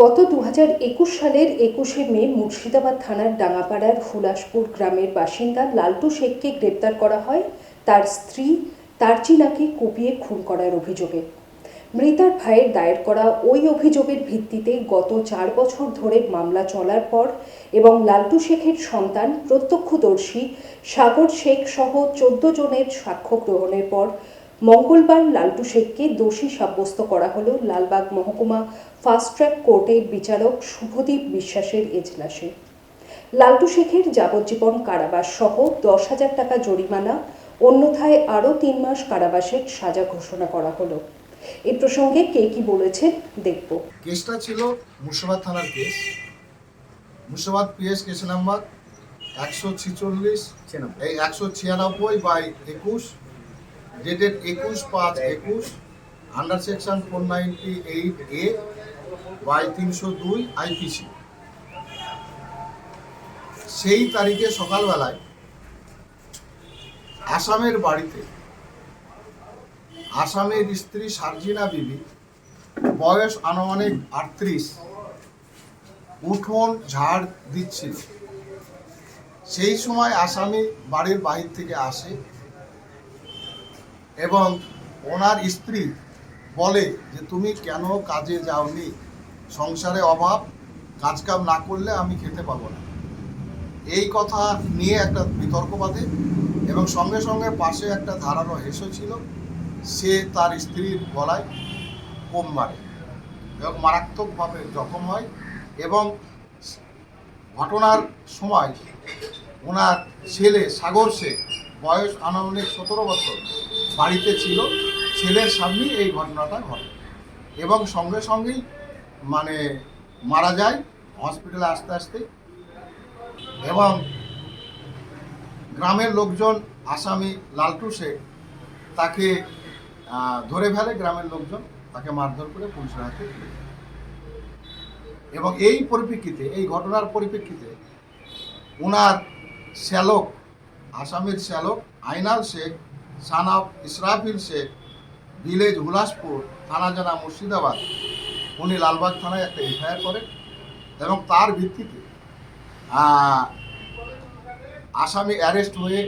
গত দু সালের একুশে মে মুর্শিদাবাদ থানার ডাঙ্গাপাড়ার হুলাসপুর গ্রামের বাসিন্দা লালটু শেখকে গ্রেপ্তার করা হয়। তার স্ত্রী তারচিনাকে কুপিয়ে খুন করার অভিযোগে। মৃতার ভাইয়ের দায়ের করা ওই অভিযোগের ভিত্তিতে গত চার বছর ধরে মামলা চলার পর এবং লালটু শেখের সন্তান প্রত্যক্ষদর্শী সাগর শেখ সহ চোদ্দ জনের সাক্ষ্য গ্রহণের পর মঙ্গলবার লালটু শেখকে দোষী সাব্যস্ত করা হলো লালবাগ মহকুমা ফাস্ট ট্র্যাক কোর্টের বিচারক শুভদীপ বিশ্বাসের এজলাসে। লালটু শেখের যাবজ্জীবন কারাবাস সহ দশ হাজার টাকা জরিমানা অন্যথায় আরও তিন মাস কারাবাসের সাজা ঘোষণা করা হলো। এ প্রসঙ্গে কে কি বলেছে দেখব। কেসটা ছিল মুর্শিদাবাদ থানার case. Murshidabad PS case number একশো ছিচল্লিশ এই একশো ছিয়ানব্বই বাই একুশ ডেটেড একুশ পাঁচ একুশ under section four ninety eight A by তিনশো দুই আইপিসি সেই তারিখে সকালবেলায় আসামের বাড়িতে আসামের স্ত্রী সার্জিনা বিবি, বয়স আনুমানিক আটত্রিশ, উঠোন ঝাড় দিচ্ছিল। সেই সময় আসামি বাড়ির বাহির থেকে আসে। এবং ওনার স্ত্রী বলে যে, তুমি কেন কাজে যাওনি? সংসারে অভাব, কাজকাম না করলে আমি খেতে পাবো না। এই কথা নিয়ে একটা বিতর্ক বাঁধে এবং সঙ্গে সঙ্গে পাশে একটা ধারালো হেসো ছিল। সে তার স্ত্রীর গলায় কোম মারে এবং মারাত্মকভাবে জখম হয় এবং ঘটনার সময় ওনার ছেলে সাগর শেখ বয়স আনুমানিক সতেরো বছর। বাড়িতে ছিল, ছেলের সামনেই এই ঘটনাটা ঘটে। এবং সঙ্গে সঙ্গেই মানে মারা যায় হসপিটালে আসতে আসতে। এবং গ্রামের লোকজন, আসামি লালটু শেখ, তাকে ধরে ফেলে গ্রামের লোকজন, তাকে মারধর করে পুলিশের হাতে এবং এই পরিপ্রেক্ষিতে, এই ঘটনার পরিপ্রেক্ষিতে ওনার শ্যালক, আসামের শ্যালক Ainal Sheikh son of Israfil Sheikh, village Hulaspur থানা জানা মুর্শিদাবাদ। উনি লালবাগ থানায় একটা এফআইআর করেন এবং তার ভিত্তিতে আসামি অ্যারেস্ট হয়ে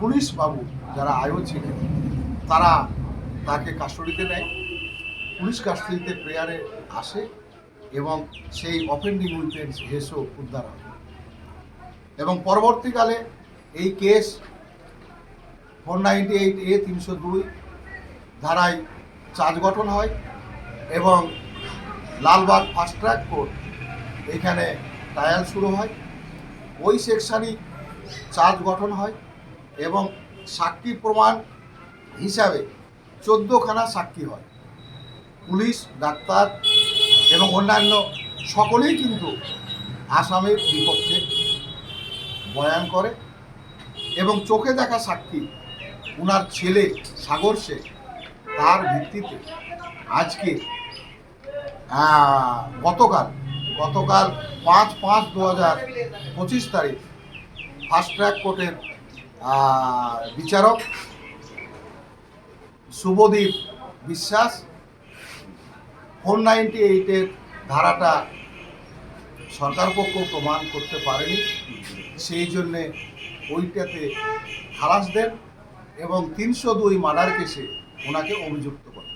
পুলিশ বাবু যারা আয়ো ছিলেন, তারা তাকে কাস্টডিতে নেয়। পুলিশ কাস্টডিতে প্রেয়ারে আসে এবং সেই অফেন্ডিং উইটেন্স হেসও উদ্ধার হয়। এবং পরবর্তীকালে এই case four ninety eight A তিনশো দুই ধারায় চার্জ গঠন হয় এবং লালবাগ ফাস্ট ট্র্যাক কোর্ট এখানে ট্রায়াল শুরু হয়। ওই সেকশানই চার্জ গঠন হয় এবং সাক্ষী প্রমাণ হিসাবে চোদ্দোখানা সাক্ষী হয়। পুলিশ, ডাক্তার এবং অন্যান্য সকলেই কিন্তু আসামের বিপক্ষে বয়ান করে এবং চোখে দেখা সাক্ষী ওনার ছেলে সাগর শেখ, তার ভিত্তিতে আজকে গতকাল গতকাল পাঁচ পাঁচ দু হাজার পঁচিশ তারিখ ফাস্ট ট্র্যাক কোর্টের বিচারক শুভদীপ বিশ্বাস ফোর নাইনটি এইটের ধারাটা সরকার পক্ষ প্রমাণ করতে পারেনি। সেই জন্যে ওইটাতে খালাস দেন। এবং তিনশো দুই মার্ডার কেসে ওনাকে অভিযুক্ত করে।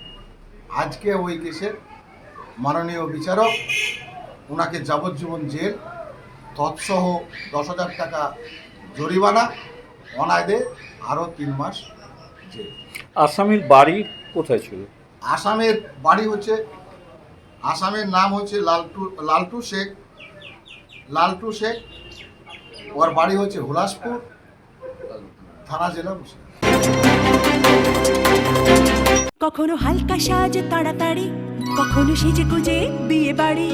আজকে ওই কেসের মাননীয় বিচারক ওনাকে যাবজ্জীবন জেল তৎসহ দশ হাজার টাকা জরিমানা অনায়দে আরও তিন মাস জেল। আসামির বাড়ি কোথায় ছিল? আসামের বাড়ি হচ্ছে আসামের নাম হচ্ছে লালটু লালটু শেখ লালটু শেখ ওর বাড়ি হচ্ছে হুলাসপুর থানা জেলা মুর্শিদাবাদ। কখনো হালকা সাজে তাড়াতাড়ি কখনো সেজে গুজে বিয়ে বাড়ি।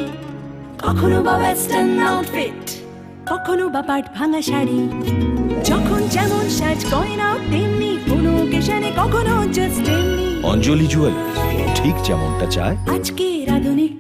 কখনো বা ওয়েস্টার্ন আউটফিট কখনো বা পাট ভাঙা শাড়ি। যখন যেমন সাজ গয়না তেমনি কোনো ওকেশনে কখনো জাস্ট এমনি অঞ্জলি জুয়েলার্স ঠিক যেমনটা চায়। আজকের আধুনিক নারী